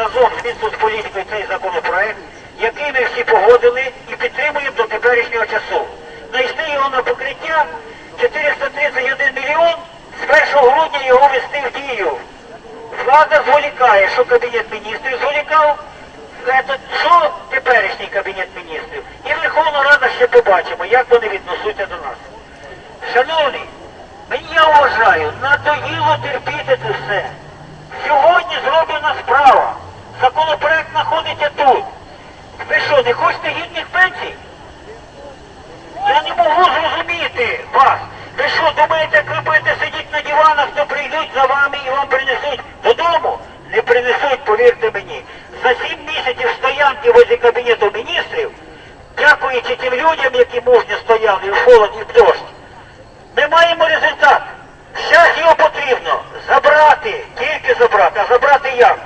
разом з Мінсоцполітикою цей законопроект, який ми всі погодили і підтримуємо до теперішнього часу. Знайшли його на покриття 431 мільйон, з 1 грудня його вести в дію. Влада зволікає, що Кабінет міністрів зволікав, що теперішній Кабінет міністрів. І Верховна Рада ще побачимо, як вони відносуться до нас. Шановні, мені я вважаю, надоїло терпіти це все. Сьогодні зроблена справа. Законопроект знаходиться тут. Ви що, не хочете гідних пенсій? Я не можу зрозуміти вас. Ви що, думаєте, як ви будете сидіти на диванах, то прийдуть за вами і вам принесуть додому? Не принесуть, повірте мені. За сім місяців стоянки возле Кабінету міністрів, дякуючи тим людям, які мужньо стояли в холод, і в дощ, ми маємо результат. Зараз його потрібно забрати, тільки забрати, а забрати як?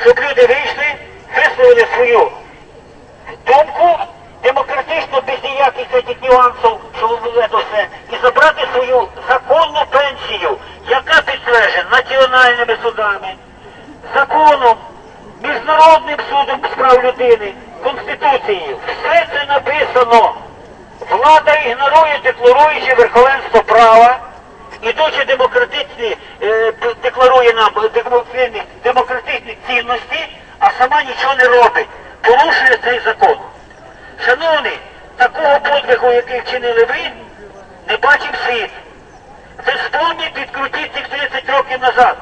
Щоб люди вийшли, висловили свою думку демократично, без ніяких цих нюансів, що ви це все, і забрати свою законну пенсію, яка підтверджена національними судами, законом, Міжнародним судом з прав людини, Конституцією. Все це написано. Влада ігнорує, декларуючи верховенство права, ідучи демократичні, е, декларує нам демократичні, демократичні цінності, а сама нічого не робить, порушує цей закон. Шановні, такого подвигу, який вчинили ви, не бачив світ. Ви вспомніть, відкрутіть цих 30 років назад.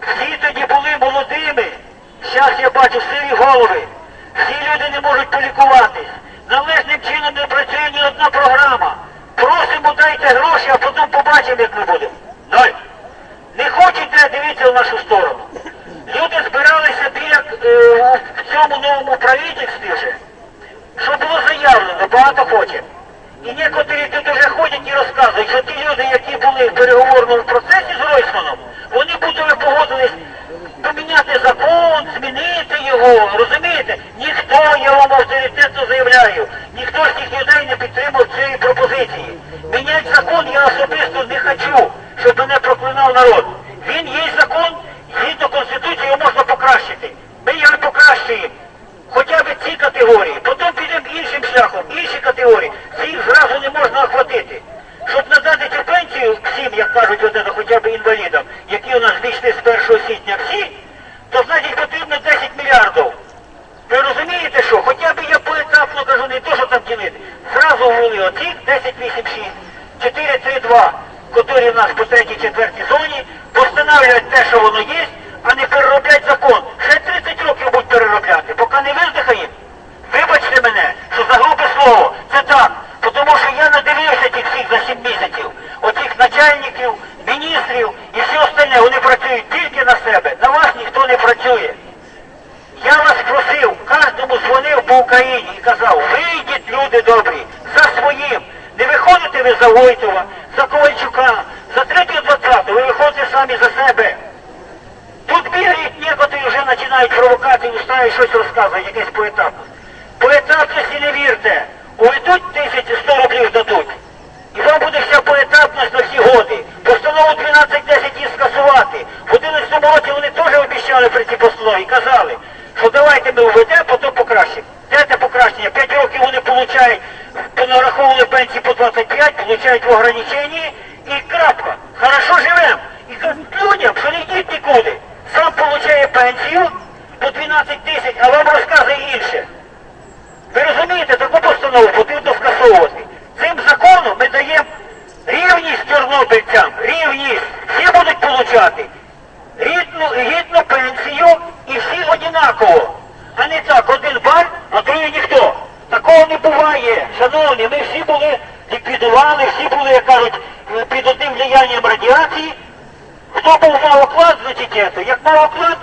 Всі тоді були молодими. Зараз я бачу сиві голови. Всі люди не можуть полікуватись. Належним чином не працює ні одна програма. Просимо дайте гроші, а потім побачимо, як ми будемо. Ноль. Не хочете, дивіться в нашу сторону. Люди збиралися біля е, в цьому новому правительстві вже. Що було заявлено, багато хоче. І некоторі тут уже ходять і розказують, що ті люди, які були в переговорному процесі з Ройсманом, вони будто погодились поміняти закон, змінити його. Розумієте? Ніхто, я вам авторитетно заявляю, ніхто з не підтримав цієї пропозиції. Міняти закон я особисто не хочу, щоб мене проклинав народ. Він є закон, згідно Конституції його можна покращити. Ми його покращуємо хоча б ці категорії, потім підемо іншим шляхом, інші категорії. Всіх зразу не можна охватити. Щоб надати цю пенсію всім, як кажуть, от хоча б інвалідам, які у нас війшли з 1 січня всі, то значить потрібно 10 мільярдів. Ви розумієте що? Хоча б я поетапно кажу, не то, що там ділити. Зразу ввели оцих 10, 8, 6, 4, 3, 2, котрі в нас по третій, четвертій зоні, постановлюють те, що воно є, а не перероблять закон. Ще 30 років будуть переробляти, поки не виздихаємо. Вибачте мене, що за грубе слово, це так. Тому що я надивився тих всіх за 7 місяців. Оцих начальників, міністрів і все остальне, вони працюють тільки на себе. На вас ніхто не працює. Я вас просив, кожному дзвонив по Україні і казав, вийдіть, люди добрі, за своїм. Не виходите ви за Войтова, за Ковальчука, за третю двадцяту, ви виходите самі за себе. Тут бігають некоторі вже починають провокації, устрають щось розказують, якесь поетапність. Поетапності не вірте. Уведуть тисячі 100 рублів дадуть. І вам буде вся поетапність на всі годи. Постанову 1210 її скасувати. В 11 році вони теж обіцяли при цій постанові, казали, що давайте ми введемо, потім покращимо. Де покращення? 5 років вони получають, понараховували по 25, получають в ограниченні і крапка. Хорошо. І кажуть людям, що не йдіть нікуди. Сам получає пенсію по 12 тисяч, а вам розказує інше. Ви розумієте, таку постанову потрібно скасовувати. Цим законом ми даємо рівність чорнобильцям, рівність. Всі будуть получати рідну, гідну пенсію і всі однаково. А не так, один бар, а другий ніхто. Такого не. Шановні, ми всі були ліквідували, всі були, як кажуть, під одним влиянням радіації. Хто був мав оклад, значить це. Як мав оклад,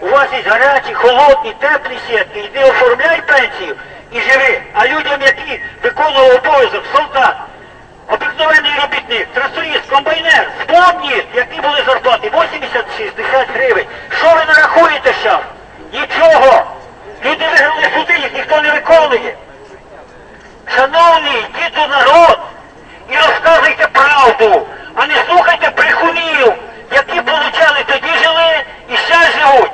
у вас є гарячі, холодні, теплі сітки, йди оформляй пенсію і живи. А людям, які виконували обов'язок, солдат, обикновений робітник, тракторист, комбайнер, спомніть, які були зарплати 80-60 гривень. Що ви нарахуєте зараз? Нічого. Люди виграли суди, їх ніхто не виконує. Шановні, йдіть до народ і розказуйте правду, а не слухайте брехунів, які получали тоді жили і ще живуть.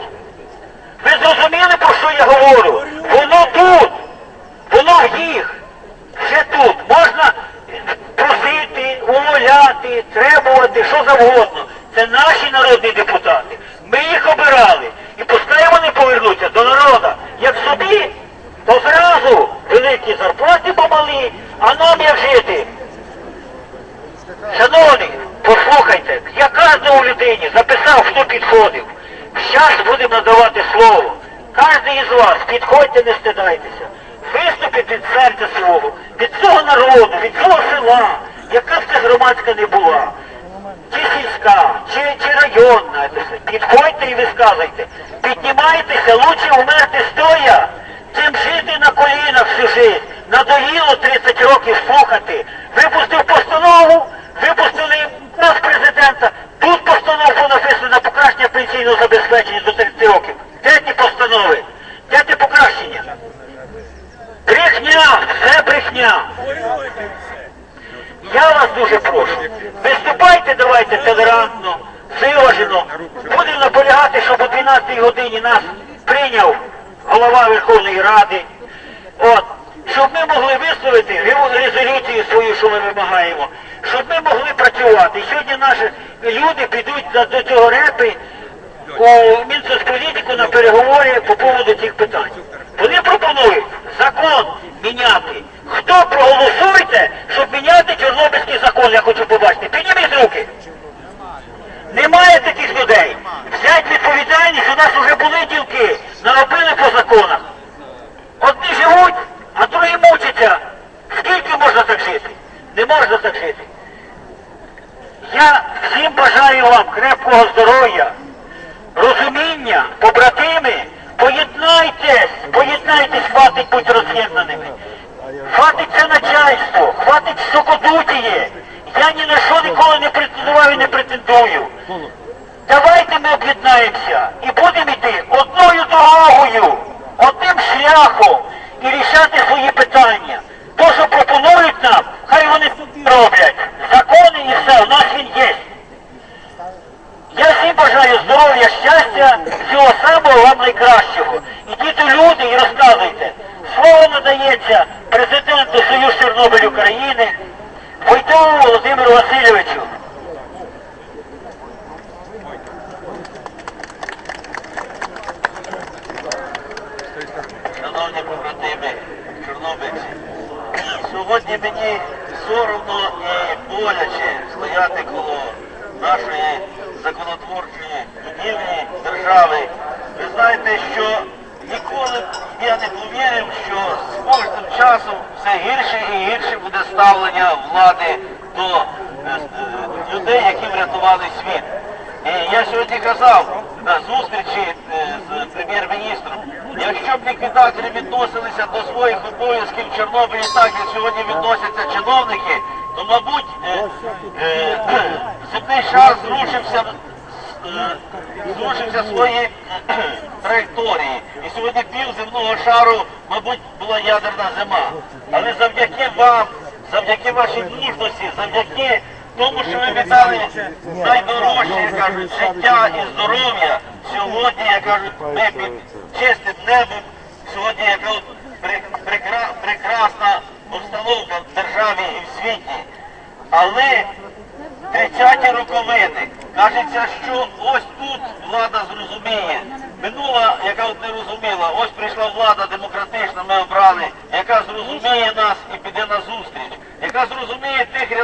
Ви зрозуміли, про що я говорю? Воно тут, воно в їх. Ще тут. Можна просити, умовляти, требувати, що завгодно. Це наші народні депутати. Ми їх обирали. І пускай вони повернуться до народа. Як собі, то зразу великі зарплати помалі, а нам як жити? Шановні, послухайте, я кожному людині записав, хто підходив. Зараз будемо надавати слово. Кожен із вас, підходьте, не стидайтеся. Виступіть від серця свого, від цього народу, від цього села, яка б це громадська не була. Чи сільська, чи, чи районна, підходьте і висказуйте. Піднімайтеся, лучше вмерти стоя, чим жити на колінах всю життя. Надоїло 30 років слухати. Випустив постанову, випустили нас президента. Тут постанову написано на покращення пенсійного забезпечення до 30 років. Де ті постанови? Де ті покращення? Брехня, все брехня. Я вас дуже прошу. Виступайте давайте толерантно, виважено. Будемо наполягати, щоб о 12 годині нас прийняв голова Верховної Ради. От, щоб ми могли висловити резолюцію свою, що ми вимагаємо, щоб ми могли працювати. Сьогодні наші люди підуть до цього репи у Мінсоцполітику на переговори по поводу цих питань. Вони пропонують закон міняти. Хто проголосуйте, щоб міняти Чорнобильський закон, я хочу побачити. Підніміть руки. Немає таких людей. Взять відповідальність, у нас вже були ділки, наробили по законах. Одні живуть, а другі мучаться. Скільки можна так жити? Не можна так жити. Я всім бажаю вам крепкого здоров'я, розуміння, побратими, поєднайтесь, поєднайтесь, хватить бути роз'єднаними. Хватить це начальство, хватить сокодутіє. Я ні на що ніколи не претендував і не претендую. Давайте ми об'єднаємося і будемо йти одною дорогою, одним шляхом і рішати свої питання. То, що вони роблять. Закони і все, у нас він є. Я всім бажаю здоров'я, щастя, всього самого вам найкращого. Ідіть до люди і розказуйте. Слово надається президенту Союз Чорнобиль України Войтову Володимиру Васильовичу. Шановні побратими, чорнобильці, сьогодні мені соромно і боляче стояти коло нашої законотворчої будівлі держави. Ви знаєте, що ніколи я не повірив, що з кожним часом все гірше і гірше буде ставлення влади до е, е, людей, які врятували світ. І я сьогодні казав зустрічі е, з прем'єр-міністром, якщо б ліквідатори відносилися до своїх обов'язків в Чорнобилі так, як сьогодні відносяться чиновники, то, мабуть, е, е, земний шар зрушився, зрушився свої траєкторії. І сьогодні пів земного шару, мабуть, була ядерна зима. Але завдяки вам, завдяки вашій мужності, завдяки тому, що ви віддали найдорожче, як кажуть, життя і здоров'я, сьогодні, як кажуть, ми під чистим небом, сьогодні от прекра- прекрасна обстановка в державі і в світі. Але 30-ті роковини. Кажеться, що ось тут влада зрозуміє. Минула, яка от не розуміла, ось прийшла влада демократична, ми обрали, яка зрозуміє нас і піде на зустріч, яка зрозуміє тих